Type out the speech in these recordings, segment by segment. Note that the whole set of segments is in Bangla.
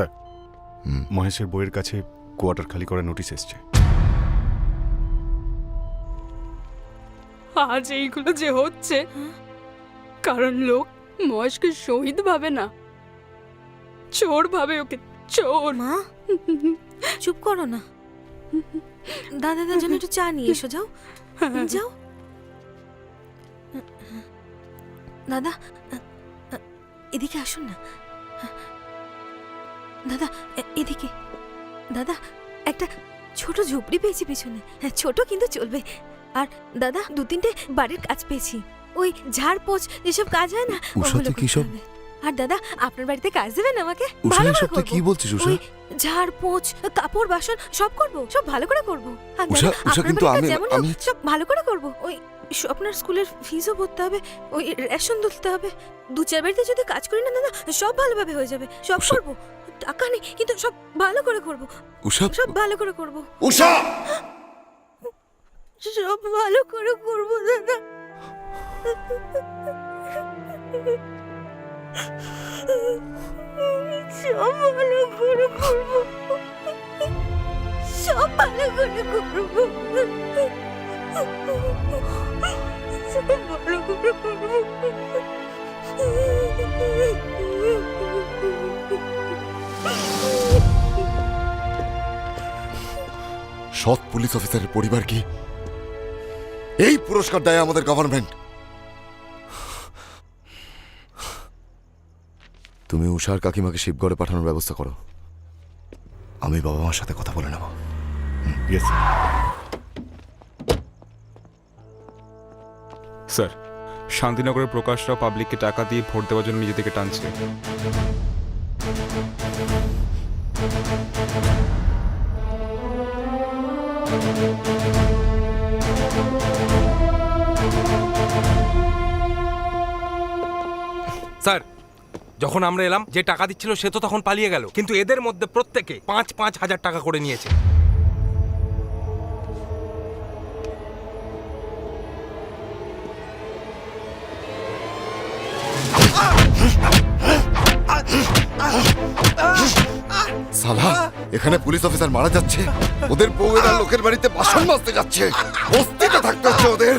হুম। মহেশের বইয়ের কাছে কোয়ার্টার খালি করার নোটিশ এসছে। আজ এইগুলো যে হচ্ছে কারণ লোক মহেশকে শহীদ ভাবে না। চোর ভাবে ওকে চোর। মা চুপ করো না। দাদাদের জন্য একটু চা নিয়ে এসো যাও। যাও। দাদা এদিকে আসুন না। দাদা এদিকে। দাদা একটা ছোট ঝুপড়ি পেয়েছি পিছনে। হ্যাঁ, ছোট কিন্তু চলবে। আর দাদা দু তিনটে বাড়ির কাজ পেয়েছি। ওই ঝাড় পোছ যেসব কাজ হয় না ওগুলো কি সব- আর দাদা আপনার বাড়িতে কাজ দেবেন আমাকে? ভালো করে এসব কি বলছিস উষা? ঝাড় পোছ কাপড় বাসন সব করব সব ভালো করে করব। আর উষা, উষা, কিন্তু আমি- আমি- সব ভালো করে করব। ওই আপনার স্কুলের ফিসও ভরতে হবে ওই রেশন তুলতে হবে। দু চার বাড়িতে যদি কাজ করি না দাদা সব ভালোভাবে হয়ে যাবে সব করব। টাকা নেই কিন্তু সব ভালো করে করব। উষা? সব ভালো করে করব। উষা! সব ভালো করে করব দাদা। সব ভালো করে করব। সব ভালো করে করব। সব ভালো করে করব। সৎ পুলিশ অফিসারের পরিবার কি? এই পুরস্কার দেয় আমাদের গভর্নমেন্ট তুমি উষার কাকিমাকে শিবগড়ে পাঠানোর ব্যবস্থা করো। আমি বাবা মার সাথে কথা বলে নেব। স্যার, শান্তিনগরের প্রকাশরা পাবলিককে টাকা দিয়ে ভোট দেওয়ার জন্য নিজে থেকে টানছে। স্যার, যখন আমরা এলাম, যে টাকা দিচ্ছিল সে তো তখন পালিয়ে গেল। কিন্তু এদের মধ্যে প্রত্যেকে পাঁচ পাঁচ হাজার টাকা করে নিয়েছে। সালা এখানে পুলিশ অফিসার মারা যাচ্ছে। ওদের বউয়েরা লোকের বাড়িতে বাসন মাজতে যাচ্ছে। বস্তিতে থাকতে হচ্ছে ওদের।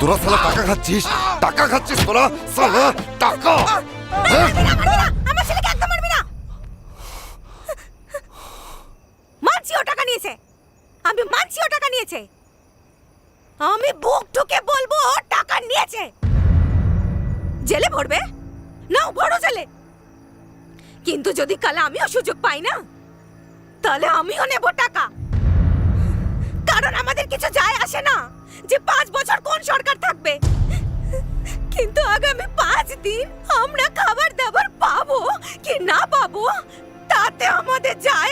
তোরা সালা টাকা খাচ্ছিস? টাকা খাচ্ছিস তোরা? সালা টাকা! হ্যাঁ? আমি মানছি ও টাকা নিয়েছে। আমি বুক ঠুকে বলব কিন্তু যদি কাল আমিও সুযোগ পাই না, তাহলে আমিও নেব টাকা। কারণ আমাদের কিছু যায় আসে না যে পাঁচ বছর কোন সরকার থাকবে। কিন্তু আগামী পাঁচ দিন আমরা খাবার দাবার পাবো কি না পাবো, তাতে আমাদের যায়